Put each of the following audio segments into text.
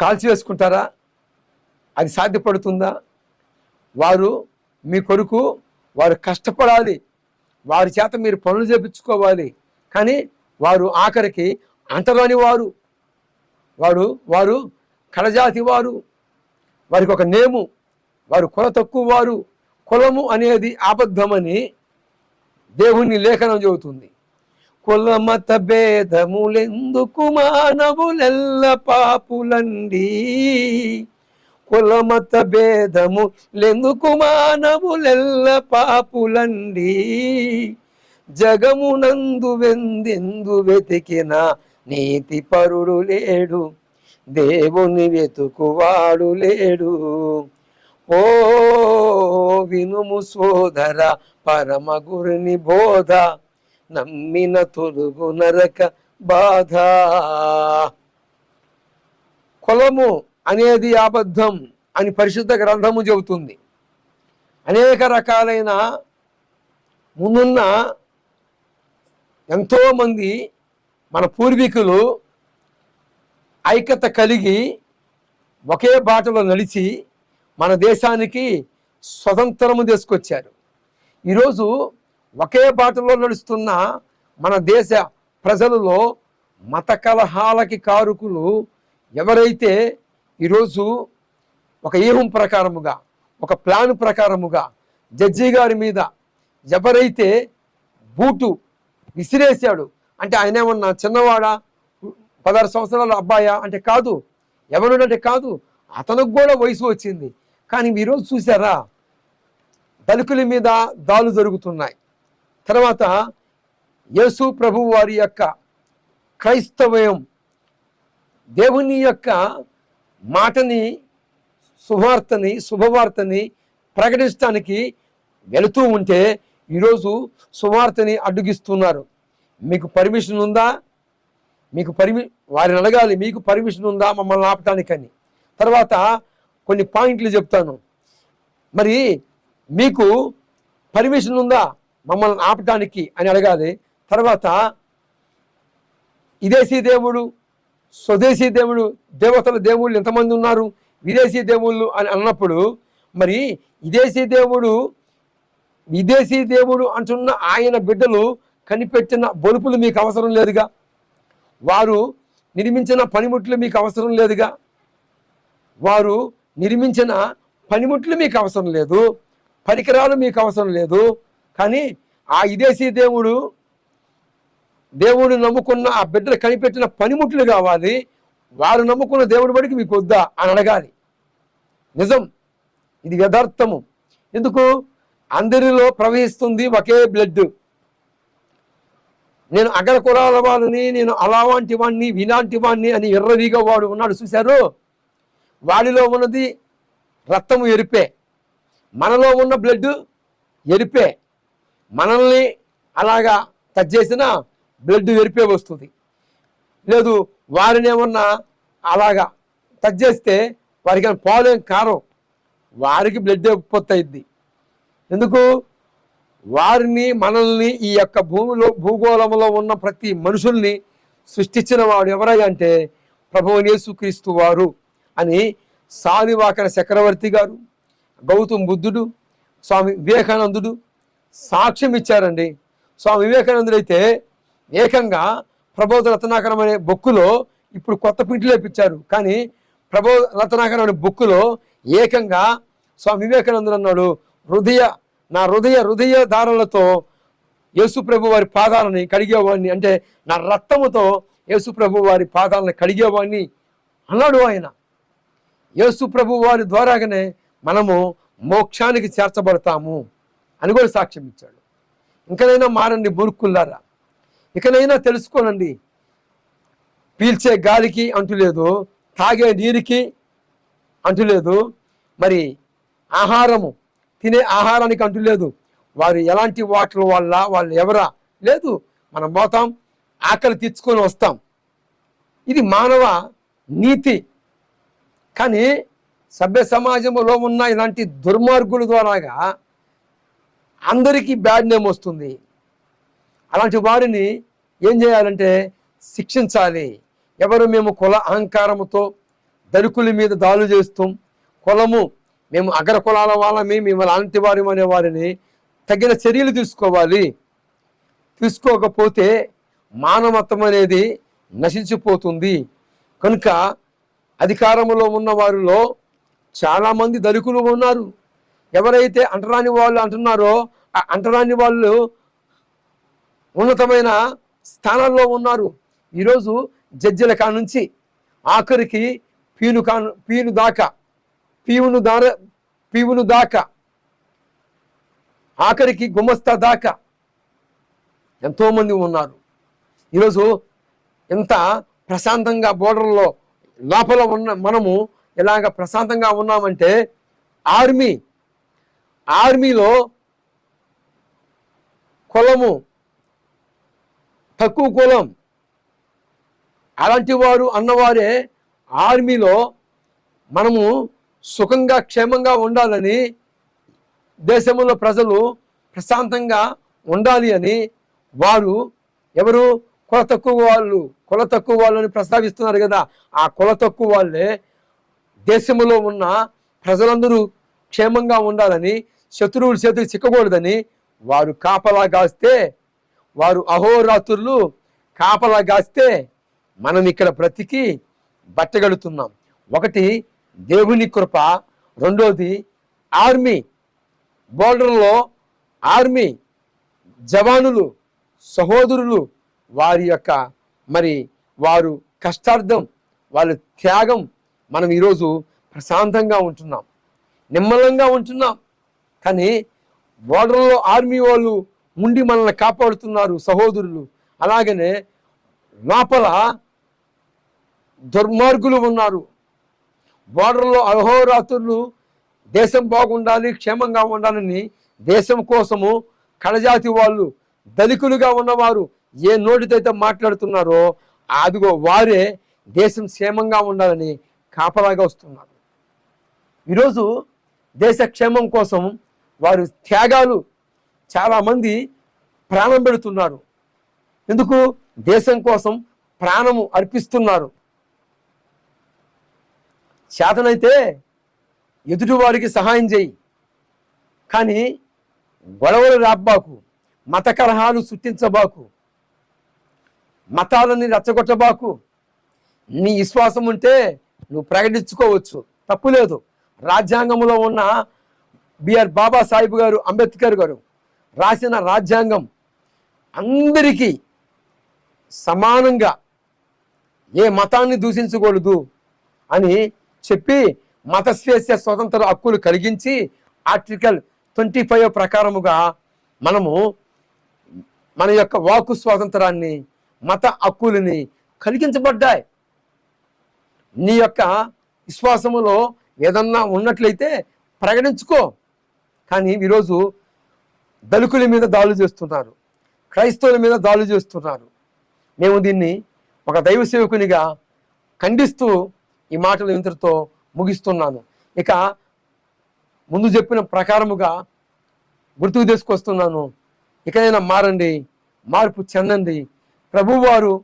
కాల్చివేసుకుంటారా అది సాధ్యపడుతుందా? వారు మీ కొరకు వారు కష్టపడాలి. వారి చేత మీరు పనులు చేపించుకోవాలి. కానీ వారు ఆఖరికి అంటరాని వారు. వారు వారు కడజాతి వారు. వారికి ఒక నేము. వారు కుల తక్కువ వారు. కులము అనేది అబద్ధమని దేవుని లేఖనం చెబుతుంది. కులమత భేదములెందుకు మానవులెల్ల పాపులండి? కులమత భేదము లెందుకు మానవులెల్ల పాపులండి? జగమునందు వెందెందు వెతికిన నీతి పరుడు లేడు దేవుని వెతుకువాడు లేడు. ఓ వినుము సోదర పరమ గురుని బోధ నమ్మిన తొలుగు నరక బాధ. కులము అనేది అబద్ధం అని పరిశుద్ధ గ్రంథము చెబుతుంది. అనేక రకాలైన ముందున్న ఎంతోమంది మన పూర్వీకులు ఐక్యత కలిగి ఒకే బాటలో నడిచి మన దేశానికి స్వతంత్రము తీసుకొచ్చారు. ఈరోజు ఒకే బాటలో నడుస్తున్న మన దేశ ప్రజలలో మత కలహాలకి కారుకులు ఎవరైతే ఈరోజు ఒక వ్యూహం ప్రకారముగా ఒక ప్లాన్ ప్రకారముగా జడ్జి గారి మీద ఎవరైతే బూటు విసిరేశాడు అంటే ఆయన ఏమన్నా చిన్నవాడా పదహారు సంవత్సరాల అబ్బాయా అంటే కాదు ఎవరుడంటే కాదు అతనికి కూడా వయసు వచ్చింది. కానీ ఈరోజు చూసారా దళితుల మీద దాలు జరుగుతున్నాయి. తర్వాత యేసు ప్రభు వారి యొక్క క్రైస్తవయం దేవుని యొక్క మాటని శుభార్తని శుభవార్తని ప్రకటించడానికి వెళుతూ ఉంటే ఈరోజు సువార్తని అడ్డుగిస్తున్నారు. మీకు పర్మిషన్ ఉందా? మీకు పర్మి వారిని అడగాలి మీకు పర్మిషన్ ఉందా మమ్మల్ని ఆపటానికని. తర్వాత కొన్ని పాయింట్లు చెప్తాను. మరి మీకు పర్మిషన్ ఉందా? మమ్మల్ని ఆపటానికి అని అడగాలి. తర్వాత విదేశీ దేవుడు స్వదేశీ దేవుడు దేవతల దేవుళ్ళు ఎంతమంది ఉన్నారు? విదేశీ దేవుళ్ళు అని అన్నప్పుడు మరి విదేశీ దేవుడు విదేశీ దేవుడు అంటున్న ఆయన బిడ్డలు కనిపెట్టిన బొలుపులు మీకు అవసరం లేదుగా? వారు నిర్మించిన పనిముట్లు మీకు అవసరం లేదుగా? వారు నిర్మించిన పనిముట్లు మీకు అవసరం లేదు. పరికరాలు మీకు అవసరం లేదు. కానీ ఆ విదేశీ దేవుడు దేవుడు నమ్ముకున్న ఆ బిడ్డలు కనిపెట్టిన పనిముట్లు కావాలి. వారు నమ్ముకున్న దేవుడి బడికి మీకు వద్దా అని అడగాలి. నిజం. ఇది యథార్థము. ఎందుకు? అందరిలో ప్రవహిస్తుంది ఒకే బ్లడ్. నేను అగర కులాల వాళ్ళని నేను అలాంటి వాడిని విలాంటి వాడిని అని ఎర్రవిగా వాడు ఉన్నాడు చూశారు? వాడిలో ఉన్నది రక్తము ఎరిపే. మనలో ఉన్న బ్లడ్ ఎరిపే. మనల్ని అలాగా టచ్ చేసినా బ్లడ్ వెరిపే వస్తుంది. లేదు వారిని ఏమన్నా అలాగా టచ్ చేస్తే వారికి పాలేం కారం వారికి బ్లడ్ పొత్తయిద్ది ఎందుకు? వారిని మనల్ని ఈ యొక్క భూమిలో భూగోళంలో ఉన్న ప్రతి మనుషుల్ని సృష్టించిన వాడు ఎవరై అంటే ప్రభువు వారు అని సాలివాకన చక్రవర్తి గారు గౌతమ్ బుద్ధుడు స్వామి వివేకానందుడు సాక్ష్యం ఇచ్చారండి. స్వామి వివేకానందుడు అయితే ఏకంగా ప్రబోధ రత్నాకరం అనే బొక్కులో ఇప్పుడు కొత్త పిండి లేపించారు కానీ ప్రబోధ రత్నాకరం అనే బుక్కులో ఏకంగా స్వామి వివేకానందుడు అన్నాడు. హృదయ నా హృదయ హృదయ దారులతో యేసు ప్రభు వారి పాదాలని కడిగేవాడిని. అంటే నా రక్తముతో యేసు ప్రభు వారి పాదాలను కడిగేవాడిని అన్నాడు ఆయన. యేసు ప్రభు వారి ద్వారాగానే మనము మోక్షానికి చేర్చబడతాము. అని కూడా సాక్ష్యం ఇచ్చాడు. ఇంకనైనా మారండి బురుక్కుల్లారా. ఇకనైనా తెలుసుకోనండి. పీల్చే గాలికి అంటులేదు తాగే నీరుకి అంటులేదు మరి ఆహారము తినే ఆహారానికి అంటులేదు వారు ఎలాంటి వాటర్ వల్ల వాళ్ళు ఎవరా? లేదు మనం పోతాం ఆకలి తీర్చుకొని వస్తాం. ఇది మానవ నీతి. కానీ సభ్య సమాజంలో ఉన్న ఇలాంటి దుర్మార్గుల ద్వారాగా అందరికీ బ్యాడ్ నేమ్ వస్తుంది. అలాంటి వారిని ఏం చేయాలంటే శిక్షించాలి. ఎవరు మేము కుల అహంకారముతో దళికుల మీద దాడులు చేస్తాం కులము మేము అగ్ర కులాల వాళ్ళమి మేము అలాంటి వారి అనే వారిని తగిన చర్యలు తీసుకోవాలి. తీసుకోకపోతే మానవత్వం అనేది నశించిపోతుంది. కనుక అధికారంలో ఉన్న వారిలో చాలామంది దళికులు ఉన్నారు. ఎవరైతే అంటరాని వాళ్ళు అంటున్నారో ఆ అంటరాని వాళ్ళు ఉన్నతమైన స్థానాల్లో ఉన్నారు. ఈరోజు జడ్జిల కా నుంచి ఆఖరికి పీను కా పీను దాకా పీవును దార పీవును దాకా ఆఖరికి గుమస్తా దాకా ఎంతోమంది ఉన్నారు. ఈరోజు ఎంత ప్రశాంతంగా బోర్డర్లో లోపల ఉన్న మనము ఇలాగ ప్రశాంతంగా ఉన్నామంటే ఆర్మీ ఆర్మీలో కులము తక్కువ కులం. అలాంటి వారు అన్నవారే ఆర్మీలో మనము సుఖంగా క్షేమంగా ఉండాలని దేశంలో ప్రజలు ప్రశాంతంగా ఉండాలి అని వారు ఎవరు కుల తక్కువ వాళ్ళు కుల తక్కువ వాళ్ళని ప్రస్తావిస్తున్నారు కదా ఆ కుల తక్కువ వాళ్ళే దేశంలో ఉన్న ప్రజలందరూ క్షేమంగా ఉండాలని శత్రువుల చేతులు చిక్కకూడదని వారు కాపలా కాస్తే వారు అహోరాత్రులు కాపలా కాస్తే మనం ఇక్కడ బ్రతికి బట్టగడుతున్నాం. ఒకటి దేవుని కృప రెండోది ఆర్మీ. బోర్డర్లో ఆర్మీ జవానులు సహోదరులు వారి యొక్క మరి వారు కష్టార్థం వాళ్ళ త్యాగం మనం ఈరోజు ప్రశాంతంగా ఉంటున్నాం. నిమ్మలంగా ఉంటున్నాం. కానీ బోర్డర్లో ఆర్మీ వాళ్ళు ఉండి మనల్ని కాపాడుతున్నారు సహోదరులు. అలాగనే లోపల దుర్మార్గులు ఉన్నారు. బోర్డర్లో అహోరాత్రులు దేశం బాగుండాలి క్షేమంగా ఉండాలని దేశం కోసము కళజాతి వాళ్ళు దళికులుగా ఉన్నవారు ఏ నోటితో మాట్లాడుతున్నారో అదిగో వారే దేశం క్షేమంగా ఉండాలని కాపలాగా వస్తున్నారు. ఈరోజు దేశ క్షేమం కోసం వారు త్యాగాలు చాలామంది ప్రాణం పెడుతున్నారు. ఎందుకు? దేశం కోసం ప్రాణము అర్పిస్తున్నారు. చేతనైతే ఎదుటివారికి సహాయం చేయి. కానీ గొడవలు రాబ్బాకు మత కలహాలు సృష్టించబాకు మతాలని రెచ్చగొట్టబాకు నీ విశ్వాసం ఉంటే నువ్వు ప్రకటించుకోవచ్చు. తప్పు లేదు రాజ్యాంగంలో ఉన్న బిఆర్ బాబాసాహెబ్ గారు అంబేద్కర్ గారు రాసిన రాజ్యాంగం అందరికీ సమానంగా ఏ మతాన్ని దూషించకూడదు అని చెప్పి మత స్వేచ్ఛ స్వతంత్ర హక్కులు కలిగించి ఆర్టికల్ ట్వంటీ ఫైవ్ ప్రకారముగా మనము మన యొక్క వాకు స్వాతంత్రాన్ని మత హక్కులని కలిగించబడ్డాయి. నీ యొక్క విశ్వాసములో ఏదన్నా ఉన్నట్లయితే ప్రకటించుకో. కానీ ఈరోజు దళితుల మీద దాడులు చేస్తున్నారు. క్రైస్తవుల మీద దాడులు చేస్తున్నారు. మేము దీన్ని ఒక దైవ సేవకునిగా ఖండిస్తూ ఈ మాటలు ఇంతటితో ముగిస్తున్నాను. ఇక ముందు చెప్పిన ప్రకారముగా గుర్తుకు తీసుకొస్తున్నాను. ఇకనైనా మారండి మార్పు చెందండి. ప్రభువారు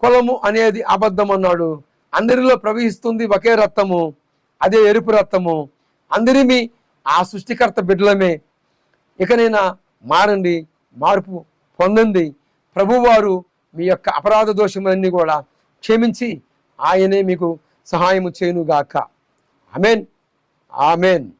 కులము అనేది అబద్ధం అన్నాడు అందరిలో ప్రవహిస్తుంది ఒకే రక్తము అదే ఎరుపు రక్తము. అందరిమి ఆ సృష్టికర్త బిడ్డలమే. ఇకనైనా మారండి మార్పు పొందండి. ప్రభువారు మీ యొక్క అపరాధ దోషములన్నీ కూడా క్షమించి ఆయనే మీకు సహాయము చేయునుగాక. ఆమెన్. ఆమెన్.